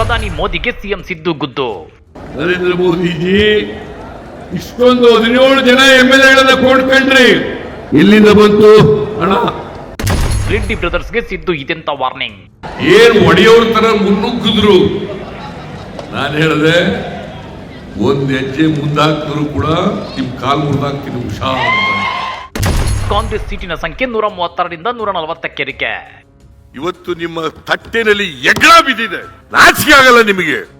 ಪ್ರಧಾನಿ ಮೋದಿಗೆ ಸಿಎಂ ಸಿದ್ದು ಗುದ್ದು. ನರೇಂದ್ರ ಮೋದಿಜಿ ಇಷ್ಟೊಂದು ಹದಿನೇಳು ಜನ ಎಂ ಎಲ್ ಎಗಳನ್ನ ಕೊಂಡ್ಕೊಂಡ್ರಿ ಎಲ್ಲಿಂದ ಬಂತು? ಹಣ ರೆಡ್ಡಿ ಬ್ರದರ್ಸ್ಗೆ ಸಿದ್ದು ಇದೆಂತ ವಾರ್ನಿಂಗ್. ಏನ್ ಒಡೆಯೋರ್ ತರ ಮುನ್ನುಗ್ಗಿದ್ರು? ನಾನು ಹೇಳಿದೆ ಒಂದ್ ಹೆಜ್ಜೆ ಮುಂದಾಕಿದ್ರು ಕೂಡ ನಿಮ್ ಕಾಲ್ ಮುರಿದಾಕ್ತೀನಿ ಹುಷಾರ್ ಕಾಂಗ್ರೆಸ್ ಸೀಟಿನ ಸಂಖ್ಯೆ ನೂರ ಮೂವತ್ತಾರರಿಂದ ನೂರ ನಲವತ್ತಕ್ಕೆ ಏರಿಕೆ. ಇವತ್ತು ನಿಮ್ಮ ತಟ್ಟೆನಲ್ಲಿ ಎಗ್ಳ ಬಿದ್ದಿದೆ. ನಾಚಿಕೆ ಆಗಲ್ಲ ನಿಮಗೆ.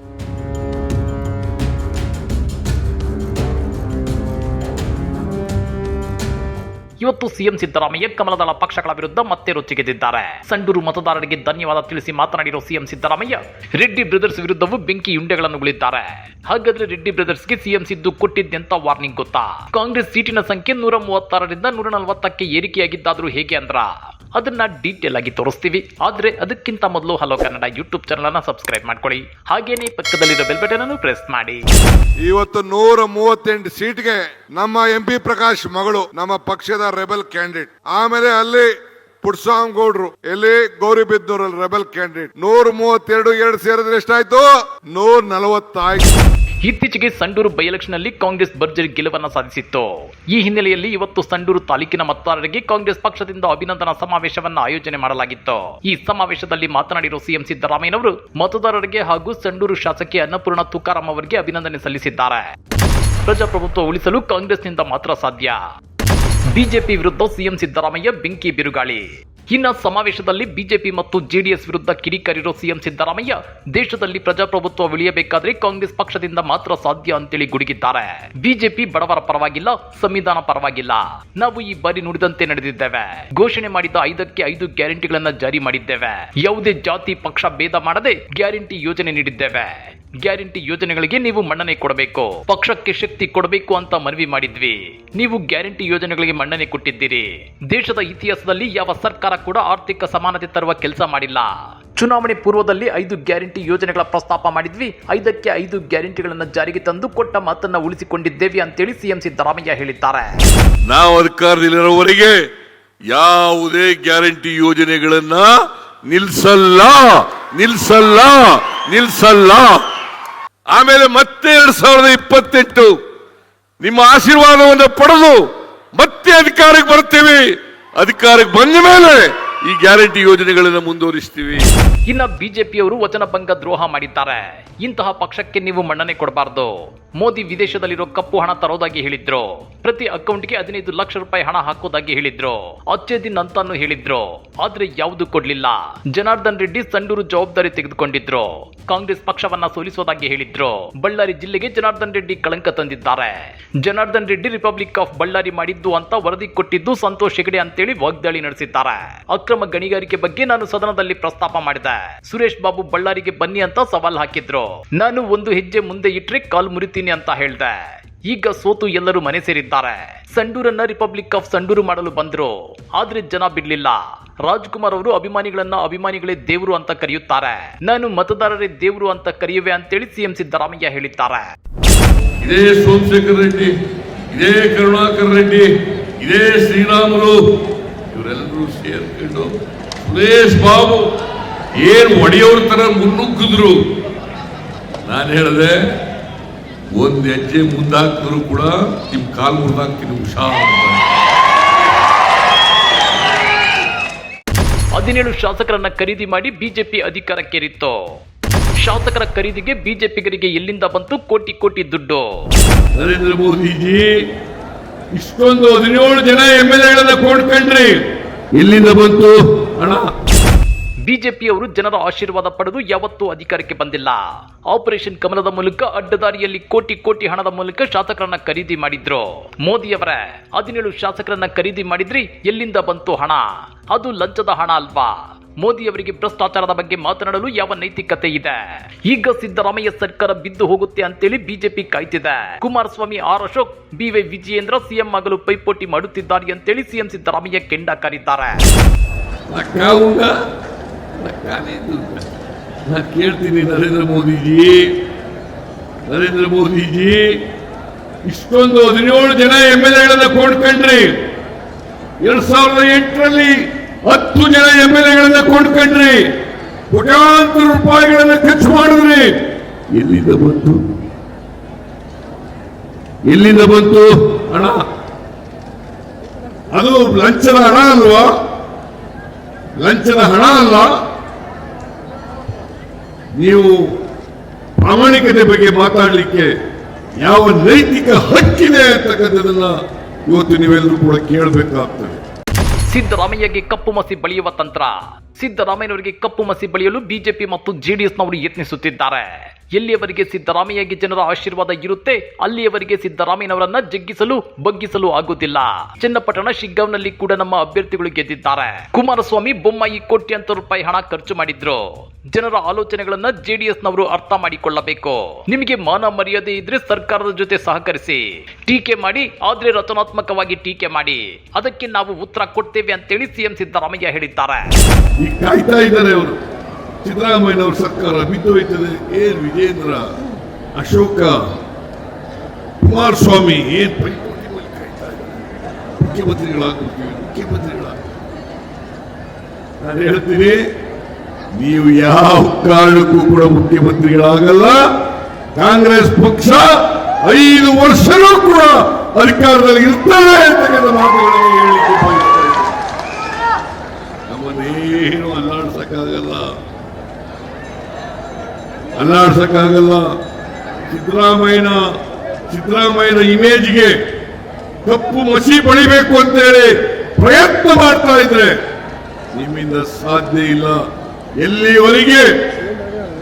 ಇವತ್ತು ಸಿಎಂ ಸಿದ್ದರಾಮಯ್ಯ ಕಮಲದಳ ಪಕ್ಷಗಳ ವಿರುದ್ಧ ಮತ್ತೆ ರೊಚ್ಚಿಗೆದ್ದಿದ್ದಾರೆ. ಸಂಡೂರು ಮತದಾರರಿಗೆ ಧನ್ಯವಾದ ತಿಳಿಸಿ ಮಾತನಾಡಿರುವ ಸಿಎಂ ಸಿದ್ದರಾಮಯ್ಯ, ರೆಡ್ಡಿ ಬ್ರದರ್ಸ್ ವಿರುದ್ಧವೂ ಬೆಂಕಿ ಉಂಡೆಗಳನ್ನು ಉಳಿದ್ದಾರೆ ಹಾಗಾದ್ರೆ ರೆಡ್ಡಿ ಬ್ರದರ್ಸ್ಗೆ ಸಿಎಂ ಸಿದ್ದು ಕೊಟ್ಟಿದ್ದೆಂತ ವಾರ್ನಿಂಗ್ ಗೊತ್ತಾ? ಕಾಂಗ್ರೆಸ್ ಸೀಟಿನ ಸಂಖ್ಯೆ ನೂರ ಮೂವತ್ತಾರರಿಂದ ನೂರ ನಲವತ್ತಕ್ಕೆ ಏರಿಕೆಯಾಗಿದ್ದಾದ್ರೂ ಹೇಗೆ ಅಂದ್ರ? ಅದನ್ನ ಡೀಟೇಲ್ ಆಗಿ ತೋರಿಸ್ತೀವಿ. ಆದ್ರೆ ಅದಕ್ಕಿಂತ ಮೊದಲು ಹಲೋ ಕನ್ನಡ ಯೂಟ್ಯೂಬ್ ಚಾನಲ್ ಅನ್ನ ಸಬ್ಸ್ಕ್ರೈಬ್ ಮಾಡ್ಕೊಳ್ಳಿ. ಹಾಗೇನೇ ಪಕ್ಕದಲ್ಲಿರೋ ಬೆಲ್ ಬಟನ್ ಅನ್ನು ಪ್ರೆಸ್ ಮಾಡಿ. ಇವತ್ತು ನೂರ ಮೂವತ್ತೆಂಟು ಸೀಟ್ಗೆ ನಮ್ಮ ಎಂ ಪಿ ಪ್ರಕಾಶ್ ಮಗಳು, ನಮ್ಮ ಪಕ್ಷದ ರೆಬಲ್ ಕ್ಯಾಂಡಿಡೇಟ್. ಆಮೇಲೆ ಅಲ್ಲಿ ಪುಟ್ಸಾಂಗೌಡ್ರು ಗೌಡ್ರು ಎಲ್ಲಿ ಗೌರಿಬಿದ್ದೂರಲ್ಲಿ ರೆಬಲ್ ಕ್ಯಾಂಡಿಡೇಟ್. ನೂರ ಮೂವತ್ತೆರಡು, ಎರಡು ಸೇರಿದ್ರೆ ಎಷ್ಟಾಯ್ತು? ನೂರ ನಲವತ್ತಾಯ್ತು. ಇತ್ತೀಚೆಗೆ ಸಂಡೂರು ಬೈ ಎಲೆಕ್ಷನ್ನಲ್ಲಿ ಕಾಂಗ್ರೆಸ್ ಭರ್ಜರಿ ಗೆಲುವನ್ನ ಸಾಧಿಸಿತ್ತು. ಈ ಹಿನ್ನೆಲೆಯಲ್ಲಿ ಇವತ್ತು ಸಂಡೂರು ತಾಲೂಕಿನ ಮತದಾರರಿಗೆ ಕಾಂಗ್ರೆಸ್ ಪಕ್ಷದಿಂದ ಅಭಿನಂದನಾ ಸಮಾವೇಶವನ್ನ ಆಯೋಜನೆ ಮಾಡಲಾಗಿತ್ತು. ಈ ಸಮಾವೇಶದಲ್ಲಿ ಮಾತನಾಡಿರುವ ಸಿಎಂ ಸಿದ್ದರಾಮಯ್ಯನವರು, ಮತದಾರರಿಗೆ ಹಾಗೂ ಸಂಡೂರು ಶಾಸಕಿ ಅನ್ನಪೂರ್ಣ ತುಕಾರಾಂ ಅವರಿಗೆ ಅಭಿನಂದನೆ ಸಲ್ಲಿಸಿದ್ದಾರೆ. ಪ್ರಜಾಪ್ರಭುತ್ವ ಉಳಿಸಲು ಕಾಂಗ್ರೆಸ್ನಿಂದ ಮಾತ್ರ ಸಾಧ್ಯ. ಬಿಜೆಪಿ ವಿರುದ್ಧ ಸಿಎಂ ಸಿದ್ದರಾಮಯ್ಯ ಬೆಂಕಿ ಬಿರುಗಾಳಿ. ಇನ್ನ ಸಮಾವೇಶದಲ್ಲಿ ಬಿಜೆಪಿ ಮತ್ತು ಜೆಡಿಎಸ್ ವಿರುದ್ಧ ಕಿಡಿಕಾರಿರೋ ಸಿಎಂ ಸಿದ್ದರಾಮಯ್ಯ ದೇಶದಲ್ಲಿ ಪ್ರಜಾಪ್ರಭುತ್ವ ಉಳಿಯಬೇಕಾದ್ರೆ ಕಾಂಗ್ರೆಸ್ ಪಕ್ಷದಿಂದ ಮಾತ್ರ ಸಾಧ್ಯ ಅಂತೇಳಿ ಗುಡುಗಿದ್ದಾರೆ. ಬಿಜೆಪಿ ಬಡವರ ಪರವಾಗಿಲ್ಲ, ಸಂವಿಧಾನ ಪರವಾಗಿಲ್ಲ. ನಾವು ಈ ಬಾರಿ ನುಡಿದಂತೆ ನಡೆದಿದ್ದೇವೆ. ಘೋಷಣೆ ಮಾಡಿದ ಐದಕ್ಕೆ ಐದು ಗ್ಯಾರಂಟಿಗಳನ್ನ ಜಾರಿ ಮಾಡಿದ್ದೇವೆ. ಯಾವುದೇ ಜಾತಿ, ಪಕ್ಷ, ಭೇದ ಮಾಡದೆ ಗ್ಯಾರಂಟಿ ಯೋಜನೆ ನೀಡಿದ್ದೇವೆ. ಗ್ಯಾರಂಟಿ ಯೋಜನೆಗಳಿಗೆ ನೀವು ಮನ್ನಣೆ ಕೊಡಬೇಕು. ಪಕ್ಷಕ್ಕೆ ಶಕ್ತಿ ಕೊಡಬೇಕು ಅಂತ ಮನವಿ ಮಾಡಿದ್ವಿ. ನೀವು ಗ್ಯಾರಂಟಿ ಯೋಜನೆಗಳಿಗೆ ಮನ್ನಣೆ ಕೊಟ್ಟಿದ್ದೀರಿ. ದೇಶದ ಇತಿಹಾಸದಲ್ಲಿ ಯಾವ ಸರ್ಕಾರ ಕೂಡ ಆರ್ಥಿಕ ಸಮಾನತೆ ತರುವ ಕೆಲಸ ಮಾಡಿಲ್ಲ. ಚುನಾವಣೆ ಪೂರ್ವದಲ್ಲಿ ಐದು ಗ್ಯಾರಂಟಿ ಯೋಜನೆಗಳ ಪ್ರಸ್ತಾಪ ಮಾಡಿದ್ವಿ. ಐದಕ್ಕೆ ಐದು ಗ್ಯಾರಂಟಿಗಳನ್ನು ಜಾರಿಗೆ ತಂದು ಕೊಟ್ಟ ಮಾತನ್ನ ಉಳಿಸಿಕೊಂಡಿದ್ದೇವೆ ಅಂತೇಳಿ ಸಿಎಂ ಸಿದ್ದರಾಮಯ್ಯ ಹೇಳಿದ್ದಾರೆ. ನಾವು ಅಧಿಕಾರದಲ್ಲಿರೋವರೆಗೆ ಯಾವುದೇ ಗ್ಯಾರಂಟಿ ಯೋಜನೆಗಳನ್ನ ನಿಲ್ಸಲ್ಲ ನಿಲ್ಸಲ್ಲ ನಿಲ್ಸಲ್ಲ. ಆಮೇಲೆ ಮತ್ತೆ ಎರಡ್ ಸಾವಿರದ ಇಪ್ಪತ್ತೆಂಟು. ನಿಮ್ಮ ಆಶೀರ್ವಾದವನ್ನು ಪಡೆದು ಮತ್ತೆ ಅಧಿಕಾರಕ್ಕೆ ಬರ್ತೀವಿ ಅಧಿಕಾರಕ್ಕೆ ಬಂದ ಮೇಲೆ ಈ ಗ್ಯಾರಂಟಿ ಯೋಜನೆಗಳನ್ನು ಮುಂದುವರಿಸ್ತೀವಿ. ಇನ್ನ ಬಿಜೆಪಿಯವರು ವಚನ ಭಂಗ ದ್ರೋಹ ಮಾಡಿದ್ದಾರೆ. ಇಂತಹ ಪಕ್ಷಕ್ಕೆ ನೀವು ಮನ್ನಣೆ ಕೊಡಬಾರ್ದು. ಮೋದಿ ವಿದೇಶದಲ್ಲಿರೋ ಕಪ್ಪು ಹಣ ತರೋದಾಗಿ ಹೇಳಿದ್ರು. ಪ್ರತಿ ಅಕೌಂಟ್ಗೆ ಹದಿನೈದು ಲಕ್ಷ ರೂಪಾಯಿ ಹಣ ಹಾಕೋದಾಗಿ ಹೇಳಿದ್ರು. ಅಚ್ಚೆ ದಿನ ಅಂತಾನು ಹೇಳಿದ್ರು. ಆದ್ರೆ ಯಾವುದು ಕೊಡ್ಲಿಲ್ಲ. ಜನಾರ್ದನ್ ರೆಡ್ಡಿ ಸಂಡೂರು ಜವಾಬ್ದಾರಿ ತೆಗೆದುಕೊಂಡಿದ್ರು. ಕಾಂಗ್ರೆಸ್ ಪಕ್ಷವನ್ನ ಸೋಲಿಸೋದಾಗಿ ಹೇಳಿದ್ರು. ಬಳ್ಳಾರಿ ಜಿಲ್ಲೆಗೆ ಜನಾರ್ದನ್ ರೆಡ್ಡಿ ಕಳಂಕ ತಂದಿದ್ದಾರೆ. ಜನಾರ್ದನ್ ರೆಡ್ಡಿ ರಿಪಬ್ಲಿಕ್ ಆಫ್ ಬಳ್ಳಾರಿ ಮಾಡಿದ್ದು ಅಂತ ವರದಿ ಕೊಟ್ಟಿದ್ದು ಸಂತೋಷ್ ಹೆಗಡೆ ಅಂತೇಳಿ ವಾಗ್ದಾಳಿ ನಡೆಸಿದ್ದಾರೆ. ಅಕ್ರಮ ಗಣಿಗಾರಿಕೆ ಬಗ್ಗೆ ನಾನು ಸದನದಲ್ಲಿ ಪ್ರಸ್ತಾಪ ಮಾಡಿದೆ. ಸುರೇಶ್ ಬಾಬು ಬಳ್ಳಾರಿಗೆ ಬನ್ನಿ ಅಂತ ಸವಾಲ್ ಹಾಕಿದ್ರು. ನಾನು ಒಂದು ಹೆಜ್ಜೆ ಮುಂದೆ ಇಟ್ರೆ ಕಾಲ್ ಮುರಿತೀನಿ ಅಂತ ಹೇಳ್ದೆ. ಈಗ ಸೋತು ಎಲ್ಲರೂ ಮನೆ ಸೇರಿದ್ದಾರೆ. ಸಂಡೂರನ್ನ ರಿಪಬ್ಲಿಕ್ ಆಫ್ ಸಂಡೂರು ಮಾಡಲು ಬಂದ್ರು. ಆದ್ರೆ ಜನ ಬಿಡ್ಲಿಲ್ಲ. ರಾಜ್ಕುಮಾರ್ ಅವರು ಅಭಿಮಾನಿಗಳನ್ನ ಅಭಿಮಾನಿಗಳೇ ದೇವರು ಅಂತ ಕರೆಯುತ್ತಾರೆ. ನಾನು ಮತದಾರರೇ ದೇವರು ಅಂತ ಕರೆಯುವೆ ಅಂತೇಳಿ ಸಿಎಂ ಸಿದ್ದರಾಮಯ್ಯ ಹೇಳಿದ್ದಾರೆ. ಇದೇ ಸೋಮಶೇಖರ್ ರೆಡ್ಡಿ, ಇದೇ ಕರುಣಾಕರ್ ರೆಡ್ಡಿ, ಇದೇ ಶ್ರೀರಾಮುಲು. ಇವರೆಲ್ಲರೂ ಸೇರ್ಕೊಂಡು ಸುರೇಶ್ ಬಾಬು ಏನ್ ಒಡೆಯವ್ರ ತರ ಮುನ್ನುಗ್ಗಿದ್ರು? ನಾನು ಹೇಳಿದೆ ಒಂದು ಹೆಜ್ಜೆ ಮುಂದಾಕಿದ್ರು ಕೂಡ ನಿಮ್ಮ ಕಾಲು ಮುರಿದಾಕ್ತೀನಿ ಹುಷಾರ್ ಹದಿನೇಳು ಶಾಸಕರನ್ನ ಖರೀದಿ ಮಾಡಿ ಬಿಜೆಪಿ ಅಧಿಕಾರಕ್ಕೇರಿತ್ತು. ಶಾಸಕರ ಖರೀದಿಗೆ ಬಿಜೆಪಿಗರಿಗೆ ಎಲ್ಲಿಂದ ಬಂತು? ಕೋಟಿ ಕೋಟಿ ದುಡ್ಡು. ನರೇಂದ್ರ ಮೋದಿಜಿ ಇಷ್ಟೊಂದು ಹದಿನೇಳು ಜನ ಎಂ ಎಲ್ ಎಗಳನ್ನ ಕೊಂಡ್ಕೊಂಡ್ರಿ. ಇಲ್ಲಿಂದ ಬಂತು. ಹಣ ಬಿಜೆಪಿಯವರು ಜನರ ಆಶೀರ್ವಾದ ಪಡೆದು ಯಾವತ್ತೂ ಅಧಿಕಾರಕ್ಕೆ ಬಂದಿಲ್ಲ. ಆಪರೇಷನ್ ಕಮಲದ ಮೂಲಕ ಅಡ್ಡದಾರಿಯಲ್ಲಿ ಕೋಟಿ ಕೋಟಿ ಹಣದ ಮೂಲಕ ಶಾಸಕರನ್ನ ಖರೀದಿ ಮಾಡಿದ್ರು. ಮೋದಿಯವರೇ, ಹದಿನೇಳು ಶಾಸಕರನ್ನ ಖರೀದಿ ಮಾಡಿದ್ರಿ, ಎಲ್ಲಿಂದ ಬಂತು ಹಣ? ಅದು ಲಂಚದ ಹಣ ಅಲ್ವಾ? ಮೋದಿಯವರಿಗೆ ಭ್ರಷ್ಟಾಚಾರದ ಬಗ್ಗೆ ಮಾತನಾಡಲು ಯಾವ ನೈತಿಕತೆ ಇದೆ? ಈಗ ಸಿದ್ದರಾಮಯ್ಯ ಸರ್ಕಾರ ಬಿದ್ದು ಹೋಗುತ್ತೆ ಅಂತೇಳಿ BJP ಕಾಯ್ತಿದೆ. Kumaraswamy R Ashok, BY Vijayendra CM ಆಗಲು ಪೈಪೋಟಿ ಮಾಡುತ್ತಿದ್ದಾರೆ ಅಂತೇಳಿ ಸಿಎಂ ಸಿದ್ದರಾಮಯ್ಯ ಕೆಂಡ ನಾ ಕೇಳ್ತೀನಿ ನರೇಂದ್ರ ಮೋದಿಜಿ. ನರೇಂದ್ರ ಮೋದಿಜಿ, ಇಷ್ಟೊಂದು ಹದಿನೇಳು ಜನ ಎಂ ಎಲ್ ಎಗಳನ್ನ ಕೊಂಡ್ಕೊಂಡ್ರಿ ಎರಡ್ ಸಾವಿರದ ಎಂಟರಲ್ಲಿ ಹತ್ತು ಜನ ಎಂ ಎಲ್ ಎಗಳನ್ನ ಕೊಂಡ್ಕೊಂಡ್ರಿ, ಕೋಟ್ಯಾಂತರ ರೂಪಾಯಿಗಳನ್ನ ಖರ್ಚು ಮಾಡಿದ್ರಿ. ಎಲ್ಲಿಂದ ಬಂತು ಎಲ್ಲಿಂದ ಬಂತು ಹಣ ಅದು ಲಂಚದ ಹಣ ಅಲ್ವಾ? ಲಂಚದ ಹಣ ಅಲ್ಲ? ನೀವು ಪ್ರಾಮಾಣಿಕತೆ ಬಗ್ಗೆ ಮಾತಾಡಲಿಕ್ಕೆ ಯಾವ ನೈತಿಕ ಹಕ್ಕಿದೆ ಅಂತಕ್ಕಂಥದನ್ನ ಇವತ್ತು ನೀವೆಲ್ಲರೂ ಕೂಡ ಕೇಳಬೇಕಾಗ್ತದೆ. ಸಿದ್ದರಾಮಯ್ಯಗೆ ಕಪ್ಪು ಮಸಿ ಬಳಿಯುವ ತಂತ್ರ. ಸಿದ್ದರಾಮಯ್ಯನವರಿಗೆ ಕಪ್ಪು ಮಸಿ ಬಳಿಯಲು ಬಿಜೆಪಿ ಮತ್ತು ಜೆಡಿಎಸ್ನವರು ಯತ್ನಿಸುತ್ತಿದ್ದಾರೆ. ಎಲ್ಲಿಯವರೆಗೆ ಸಿದ್ದರಾಮಯ್ಯಗೆ ಜನರ ಆಶೀರ್ವಾದ ಇರುತ್ತೆ, ಅಲ್ಲಿಯವರೆಗೆ ಸಿದ್ದರಾಮಯ್ಯನವರನ್ನ ಜಗ್ಗಿಸಲು, ಬಗ್ಗಿಸಲು ಆಗುತ್ತಿಲ್ಲ ಚನ್ನಪಟ್ಟಣ ಶಿಗ್ಗಾಂವ್ನಲ್ಲಿ ಕೂಡ ನಮ್ಮ ಅಭ್ಯರ್ಥಿಗಳು ಗೆದ್ದಿದ್ದಾರೆ. ಕುಮಾರಸ್ವಾಮಿ ಬೊಮ್ಮಾಯಿ ಕೋಟ್ಯಂತರ ರೂಪಾಯಿ ಹಣ ಖರ್ಚು ಮಾಡಿದ್ರು. ಜನರ ಆಲೋಚನೆಗಳನ್ನ ಜೆಡಿಎಸ್ನವರು ಅರ್ಥ ಮಾಡಿಕೊಳ್ಳಬೇಕು. ನಿಮಗೆ ಮಾನ ಮರ್ಯಾದೆ ಇದ್ರೆ ಸರ್ಕಾರದ ಜೊತೆ ಸಹಕರಿಸಿ. ಟೀಕೆ ಮಾಡಿ, ಆದ್ರೆ ರಚನಾತ್ಮಕವಾಗಿ ಟೀಕೆ ಮಾಡಿ. ಅದಕ್ಕೆ ನಾವು ಉತ್ತರ ಕೊಡ್ತೇವೆ ಅಂತೇಳಿ ಸಿಎಂ ಸಿದ್ದರಾಮಯ್ಯ ಹೇಳಿದ್ದಾರೆ. ಸಿದ್ದರಾಮಯ್ಯನವ್ರ ಸರ್ಕಾರ ಬಿದ್ದೋಯ್ತದೆ ಏನ್ ವಿಜೇಂದ್ರ ಅಶೋಕ? ಕುಮಾರಸ್ವಾಮಿ ಏನ್ ಪೈಪೋಟಿ ಮೇಲೆ ಕಾಯ್ತಾ ನಾನು ಹೇಳ್ತೀನಿ, ನೀವು ಯಾವ ಕಾರಣಕ್ಕೂ ಕೂಡ ಮುಖ್ಯಮಂತ್ರಿಗಳಾಗಲ್ಲ. ಕಾಂಗ್ರೆಸ್ ಪಕ್ಷ ಐದು ವರ್ಷನೂ ಕೂಡ ಅಧಿಕಾರದಲ್ಲಿ ಇರ್ತದೆ ಅಂತ ಮಾತುಗಳನ್ನು ಇದ್ದೀನಿ. ನಮ್ಮನ್ನೇನು ಅಲ್ಲಾಡ್ಸಕ್ಕಾಗಲ್ಲ. ಅಲ್ಲಾಡ್ಸಕ್ಕಾಗಲ್ಲ ಸಿದ್ದರಾಮಯ್ಯನ ಸಿದ್ದರಾಮಯ್ಯನ ಇಮೇಜ್ಗೆ ಕಪ್ಪು ಮಸಿ ಬಳಿಬೇಕು ಅಂತೇಳಿ ಪ್ರಯತ್ನ ಮಾಡ್ತಾ ಇದ್ರೆ ನಿಮ್ಮಿಂದ ಸಾಧ್ಯ ಇಲ್ಲ ಎಲ್ಲಿವರೆಗೆ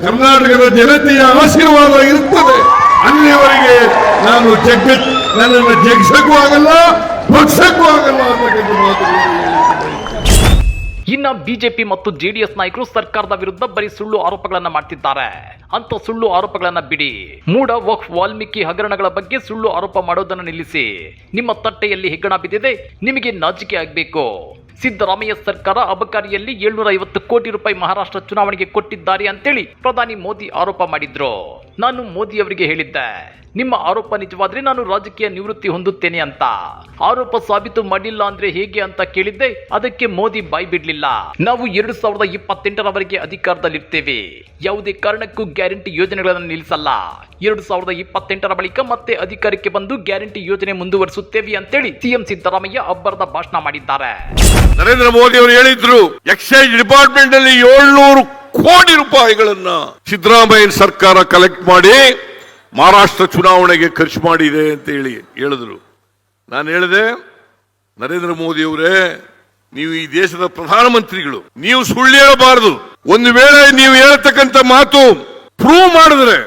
ಕರ್ನಾಟಕದ ಜನತೆಯ ಆಶೀರ್ವಾದ ಇರುತ್ತದೆ, ಅಲ್ಲಿವರೆಗೆ ನಾನು ಜಗ್ಗ ನನ್ನನ್ನು ಜಗ್ಸಕ್ಕೂ ಆಗಲ್ಲ ಪಕ್ಷಕ್ಕೂ ಆಗಲ್ಲ ಅಂತಕ್ಕಂಥ ಹೇಳಿದ್ದೀನಿ. ಇನ್ನ ಬಿಜೆಪಿ ಮತ್ತು ಜೆಡಿಎಸ್ ನಾಯಕರು ಸರ್ಕಾರದ ವಿರುದ್ಧ ಬರೀ ಸುಳ್ಳು ಆರೋಪಗಳನ್ನ ಮಾಡ್ತಿದ್ದಾರೆ. ಅಂತ ಸುಳ್ಳು ಆರೋಪಗಳನ್ನ ಬಿಡಿ. ಮೂಡ, ವಕ್ಫ್, ವಾಲ್ಮೀಕಿ ಹಗರಣಗಳ ಬಗ್ಗೆ ಸುಳ್ಳು ಆರೋಪ ಮಾಡೋದನ್ನ ನಿಲ್ಲಿಸಿ. ನಿಮ್ಮ ತಟ್ಟೆಯಲ್ಲಿ ಹೆಗ್ಗಣ ಬಿದ್ದಿದೆ, ನಿಮಗೆ ನಾಚಿಕೆ ಆಗಬೇಕು. ಸಿದ್ದರಾಮಯ್ಯ ಸರ್ಕಾರ ಅಬಕಾರಿಯಲ್ಲಿ ಏಳ್ನೂರ ಐವತ್ತು ಕೋಟಿ ರೂಪಾಯಿ ಮಹಾರಾಷ್ಟ್ರ ಚುನಾವಣೆಗೆ ಕೊಟ್ಟಿದ್ದಾರೆ ಅಂತೇಳಿ ಪ್ರಧಾನಿ ಮೋದಿ ಆರೋಪ ಮಾಡಿದ್ರು. ನಾನು ಮೋದಿ ಅವರಿಗೆ ಹೇಳಿದ್ದೆ. ನಿಮ್ಮ ಆರೋಪ ನಿಜವಾದ್ರೆ ನಾನು ರಾಜಕೀಯ ನಿವೃತ್ತಿ ಹೊಂದುತ್ತೇನೆ ಅಂತ. ಆರೋಪ ಸಾಬೀತು ಮಾಡಿಲ್ಲ ಅಂದ್ರೆ ಹೇಗೆ ಅಂತ ಕೇಳಿದ್ದೆ. ಅದಕ್ಕೆ ಮೋದಿ ಬಾಯ್ ಬಿಡ್ಲಿಲ್ಲ. ನಾವು ಎರಡು ಸಾವಿರದ ಇಪ್ಪತ್ತೆಂಟರವರೆಗೆ ಅಧಿಕಾರದಲ್ಲಿರ್ತೇವೆ. ಯಾವುದೇ ಕಾರಣಕ್ಕೂ ಗ್ಯಾರಂಟಿ ಯೋಜನೆಗಳನ್ನು ನಿಲ್ಲಿಸಲ್ಲ. ಎರಡು ಸಾವಿರದ ಇಪ್ಪತ್ತೆಂಟರ ಬಳಿಕ ಮತ್ತೆ ಅಧಿಕಾರಕ್ಕೆ ಬಂದು ಗ್ಯಾರಂಟಿ ಯೋಜನೆ ಮುಂದುವರಿಸುತ್ತೇವೆ ಅಂತೇಳಿ ಸಿಎಂ ಸಿದ್ದರಾಮಯ್ಯ ಅಬ್ಬರದ ಭಾಷಣ ಮಾಡಿದ್ದಾರೆ. ನರೇಂದ್ರ ಮೋದಿ ಅವರು ಹೇಳಿದ್ರು ಎಕ್ಸೈಸ್ ಡಿಪಾರ್ಟ್ಮೆಂಟ್ ಅಲ್ಲಿ ಏಳ್ನೂರು ಕೋಟಿ ರೂಪಾಯಿಗಳನ್ನ ಸಿದ್ದರಾಮಯ್ಯ ಸರ್ಕಾರ ಕಲೆಕ್ಟ್ ಮಾಡಿ ಮಹಾರಾಷ್ಟ್ರ ಚುನಾವಣೆಗೆ ಖರ್ಚು ಮಾಡಿದೆ ಅಂತ ಹೇಳಿ ಹೇಳಿದ್ರು. ನಾನು ಹೇಳಿದೆ, ನರೇಂದ್ರ ಮೋದಿ ಅವರೇ ನೀವು ಈ ದೇಶದ ಪ್ರಧಾನಮಂತ್ರಿಗಳು, ನೀವು ಸುಳ್ಳು ಹೇಳಬಾರದು. ಒಂದು ವೇಳೆ ನೀವು ಹೇಳತಕ್ಕಂತ ಮಾತು ಪ್ರೂವ್ ಮಾಡಿದ್ರೆ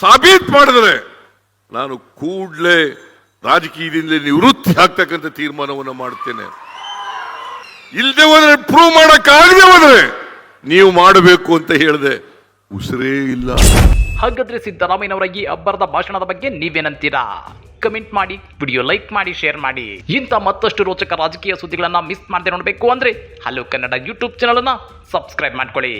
ಸಾಬೀತ್ ಮಾಡಿದರೆ ನಾನು ಕೂಡಲೇ ರಾಜಕೀಯದಿಂದ ನಿವೃತ್ತಿ ಆಗ್ತಕ್ಕಂಥ ತೀರ್ಮಾನವನ್ನು ಮಾಡುತ್ತೇನೆ. ಇಲ್ಲದೆ ಹೋದ್ರೆ ಪ್ರೂವ್ ಮಾಡಕ್ಕಾಗದೆ ಹೋದ್ರೆ ನೀವು ಮಾಡಬೇಕು ಅಂತ ಹೇಳಿದೆ ಉಸಿರೇ ಇಲ್ಲ. ಹಾಗಾದ್ರೆ ಸಿದ್ದರಾಮಯ್ಯನವರ ಈ ಅಬ್ಬರದ ಭಾಷಣದ ಬಗ್ಗೆ ನೀವೇನಂತೀರಾ? ಕಮೆಂಟ್ ಮಾಡಿ ವಿಡಿಯೋ ಲೈಕ್ ಮಾಡಿ ಶೇರ್ ಮಾಡಿ. ಇಂಥ ಮತ್ತಷ್ಟು ರೋಚಕ ರಾಜಕೀಯ ಸುದ್ದಿಗಳನ್ನ ಮಿಸ್ ಮಾಡದೆ ನೋಡಬೇಕು ಅಂದ್ರೆ ಹಲೋ ಕನ್ನಡ ಯೂಟ್ಯೂಬ್ ಚಾನಲ್ ಅನ್ನ ಸಬ್ಸ್ಕ್ರೈಬ್ ಮಾಡ್ಕೊಳ್ಳಿ.